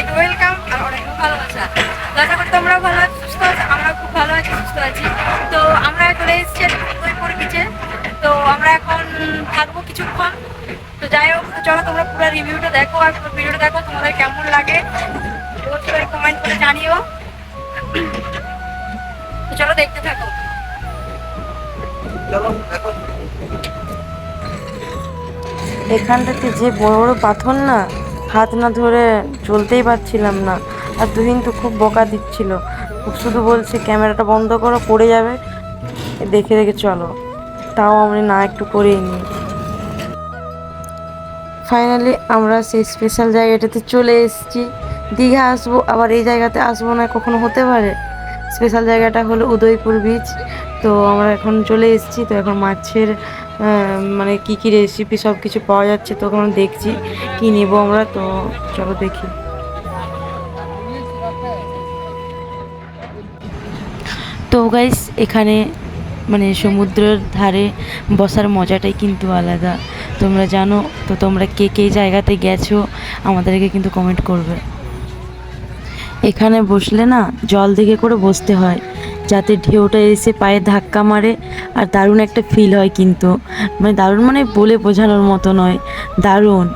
সবাইকে ওয়েলকাম আর অনেক ভালোবাসা। আশা করি তোমরা ভালো আছো সুস্থ আছো আমরা খুব ভালো আছি সুস্থ আছি। তো আমরা এখন এসেছি উদয়পুর বিচে তো আমরা এখন থাকব কিছুক্ষণ। তো যাই হোক চলো তোমরা পুরো রিভিউটা দেখো আর পুরো ভিডিওটা দেখো তোমাদের কেমন লাগে। অবশ্যই কমেন্ট করে জানিও। তো চলো দেখতে থাকো। এখানটাতে যে বড় বড় পাথর না হাত না ধরে চলতেই পারছিলাম না। আর তুহিন তো খুব বকা দিচ্ছিল। শুধু বলছে, ক্যামেরাটা বন্ধ করো, পড়ে যাবে। দেখে দেখে চলো। তাও আমরা না একটু করেই নিই ফাইনালি আমরা সেই স্পেশাল জায়গাটাতে চলে এসেছি। দীঘা আসব, আবার এই জায়গাতে আসব না, কখনো হতে পারে। স্পেশাল জায়গাটা হলো উদয়পুর বিচ তো আমরা এখন চলে এসেছি। তো এখন মাছের মানে কি কি রেসিপি সব কিছু পাওয়া যাচ্ছে তো এখন দেখছি, কি নেব আমরা তো চলো দেখি। তো গাইস এখানে মানে সমুদ্রের ধারে বসার মজাটাই কিন্তু আলাদা। তোমরা জানো, তো তোমরা কে কে জায়গাতে গেছো, আমাদেরকে কিন্তু কমেন্ট করবে। এখানে বসলে না জল দিকে করে বসতে হয়। যাতে ঢেউটা এসে পায়ে ধাক্কা মারে, আর দারুণ একটা ফিল হয় কিন্তু। মানে দারুণ মানে বলে বোঝানোর মতো নয়, দারুণ।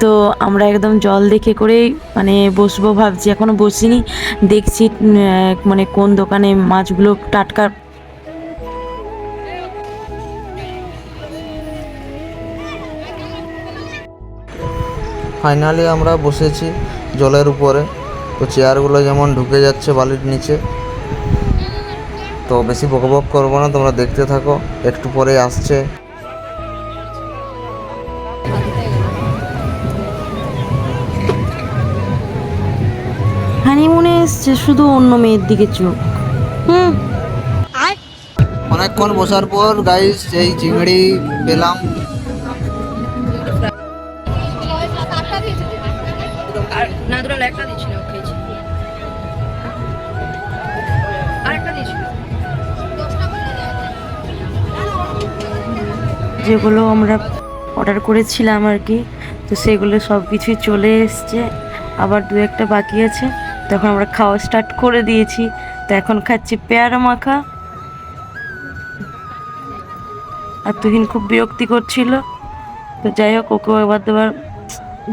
তো আমরা একদম জল দেখে করেই মানে বসবো ভাবছি এখনও বসিনি। দেখছি মানে কোন দোকানে মাছগুলো টাটকা। ফাইনালি আমরা বসেছি জলের উপরে। তো চেয়ারগুলো যেমন ঢুকে যাচ্ছে বালির নিচে তো বেশি বকবক করব না তোমরা দেখতে থাকো একটু পরে আসছে। হানিমুনে এসছে শুধু অন্য মেয়ের দিকে চোখ। হুম। অনেকক্ষণ বসার পর গাইস এই চিংড়ি পেলাম। আর নাদুরাল একটা দিচ্ছিল। যেগুলো আমরা অর্ডার করেছিলাম আর কি, তো সেগুলো সব কিছুই চলে এসছে। আবার দু একটা বাকি আছে। তখন আমরা খাওয়া স্টার্ট করে দিয়েছি। তো এখন খাচ্ছি পেয়ারা মাখা। আর তুহিন খুব বিরক্তি করছিল। তো যাই হোক ওকে এবার দেবার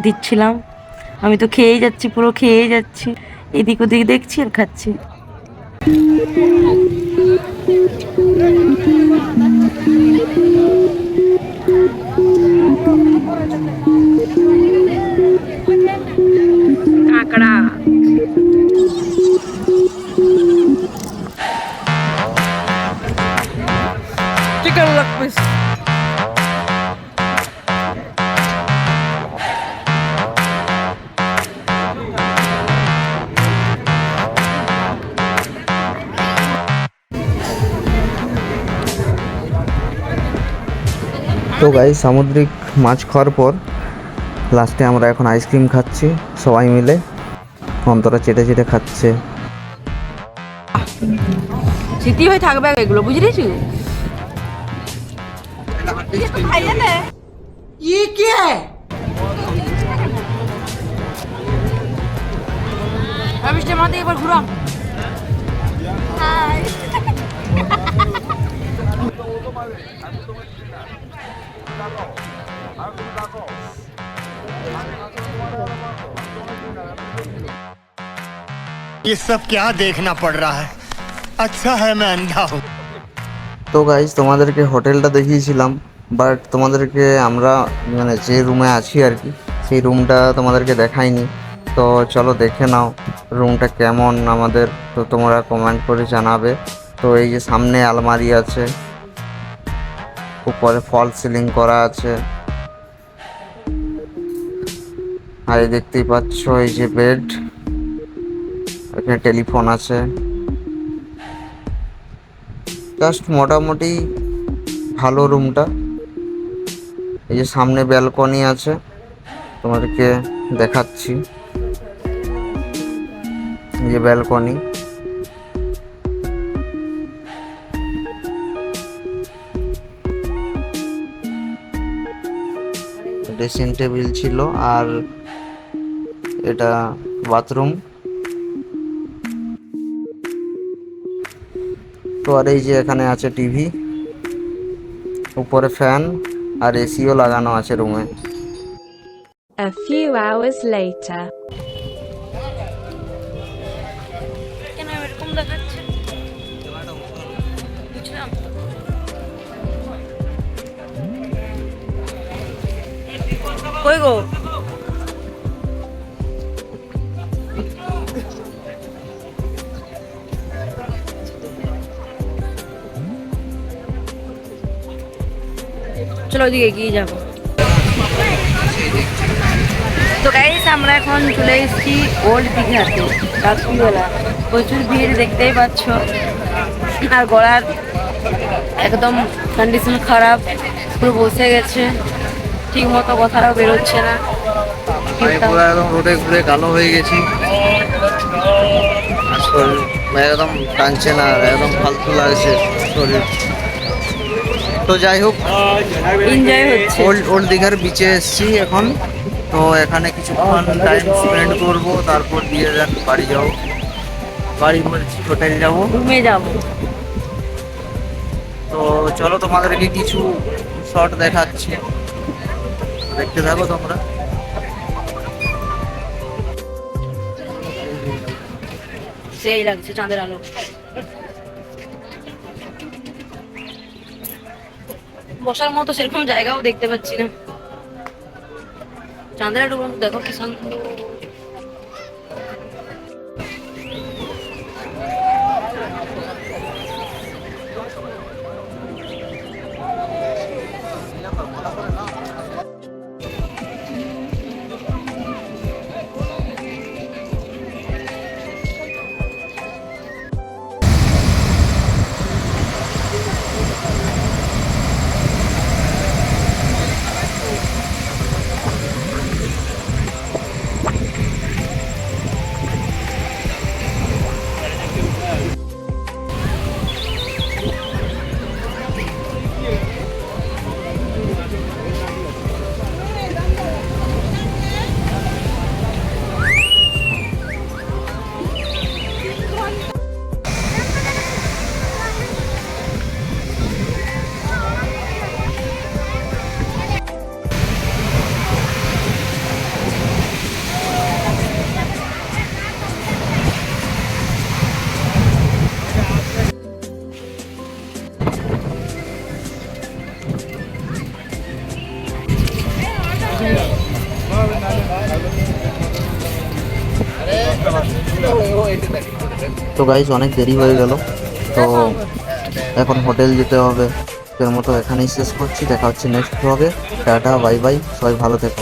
দিচ্ছিলাম। আমি তো খেয়েই যাচ্ছি, পুরো খেয়েই যাচ্ছি। এদিক ওদিক দেখছি আর খাচ্ছি। Thank you. তো গাইস সামুদ্রিক মাছ খাওয়ার পর লাস্টে আমরা এখন আইসক্রিম খাচ্ছি সবাই মিলে। অন্তরা চেটে চেটে খাচ্ছে। স্মৃতি হয়ে থাকবে এগুলো বুঝলিস রবিশটা মাতে এবার ঘুরো। ये सब क्या देखना पड़ रहा है अच्छा है मैं अंधा हूँ তো গাইস তোমাদেরকে হোটেলটা দেখিয়েছিলাম বাট তোমাদেরকে আমরা মানে যে রুমে আছি আর কি সেই রুমটা তোমাদেরকে দেখাইনি তো চলো দেখে নাও রুমটা কেমন আমাদের তো তোমরা কমেন্ট করে জানাবে তো এই যে সামনে আলমারি আছে উপরে ফল সিলিং করা আছে। আর দেখতেই পাচ্ছ, এই যে বেড, এখানে টেলিফোন আছে। জাস্ট মোটামুটি ভালো রুমটা। এই যে সামনে ব্যালকনি আছে, তোমাদেরকে দেখাচ্ছি। এই যে ব্যালকনি। ড্রেসিং টেবিল ছিল আর এটা বাথরুম তো আর এই যে এখানে আছে টিভি উপরে ফ্যান আর এসিও লাগানো আছে রুমে A few hours later. কই গো। চলো ওইদিকে এগিয়ে যাব। তো গাইস আমরা এখন চলে এসেছি ওল্ড দীঘাতে, রাত্রিবেলা। প্রচুর ভিড় দেখতেই পাচ্ছ। আর গলার একদম কন্ডিশন খারাপ, পুরো বসে গেছে। ঠিক মতো কথাটাও বেরোচ্ছে না। আমি পুরো একদম রোদে ঘুরে কালো হয়ে গেছি। শরীর একদম টানছে না একদম ফালতু লাগছে শরীর। তো যাই হোক এনজয় হচ্ছে। ওল্ড ওল্ড দীঘার বিচে এসেছি এখন। তো এখানে কিছুক্ষণ টাইম স্পেন্ড করব তারপর দিয়ে যান বাড়ি যাব। বাড়ি বলছি হোটেল যাব। রুমে যাব। তো চলো তোমাদেরকে কিছু শর্ট দেখাচ্ছি। দেখতে থাকো তোমরা। সেই লাগছে চাঁদের আলো। বসার মতো সেরকম জায়গাও দেখতে পাচ্ছি না। চাঁদের আলো দেখো কি সুন্দর তো গাইজ অনেক দেরি হয়ে গেল। তো এখন হোটেল যেতে হবে। এর মতো এখানেই শেষ করছি। দেখা হচ্ছে নেক্সট ব্লগে টাটা বাই বাই সবাই ভালো থেকো।